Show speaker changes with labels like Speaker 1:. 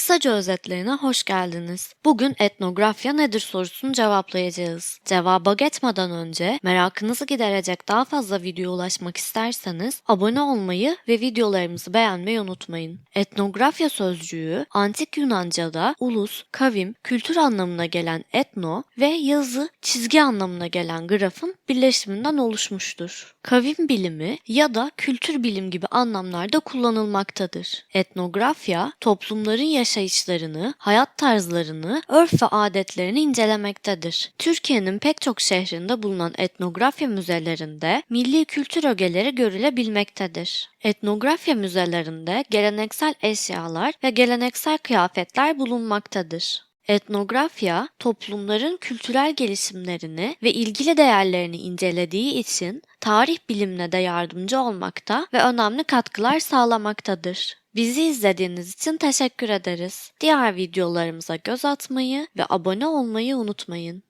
Speaker 1: Kısaca özetlerine hoş geldiniz. Bugün etnografya nedir sorusunu cevaplayacağız. Cevaba geçmeden önce merakınızı giderecek daha fazla videoya ulaşmak isterseniz abone olmayı ve videolarımızı beğenmeyi unutmayın. Etnografya sözcüğü antik Yunanca'da ulus, kavim, kültür anlamına gelen etno ve yazı, çizgi anlamına gelen grafın birleşiminden oluşmuştur. Kavim bilimi ya da kültür bilim gibi anlamlarda kullanılmaktadır. Etnografya, toplumların yaşayışlarını, hayat tarzlarını, örf ve adetlerini incelemektedir. Türkiye'nin pek çok şehrinde bulunan etnografya müzelerinde milli kültür ögeleri görülebilmektedir. Etnografya müzelerinde geleneksel eşyalar ve geleneksel kıyafetler bulunmaktadır. Etnografya, toplumların kültürel gelişimlerini ve ilgili değerlerini incelediği için tarih bilimine de yardımcı olmakta ve önemli katkılar sağlamaktadır. Bizi izlediğiniz için teşekkür ederiz. Diğer videolarımıza göz atmayı ve abone olmayı unutmayın.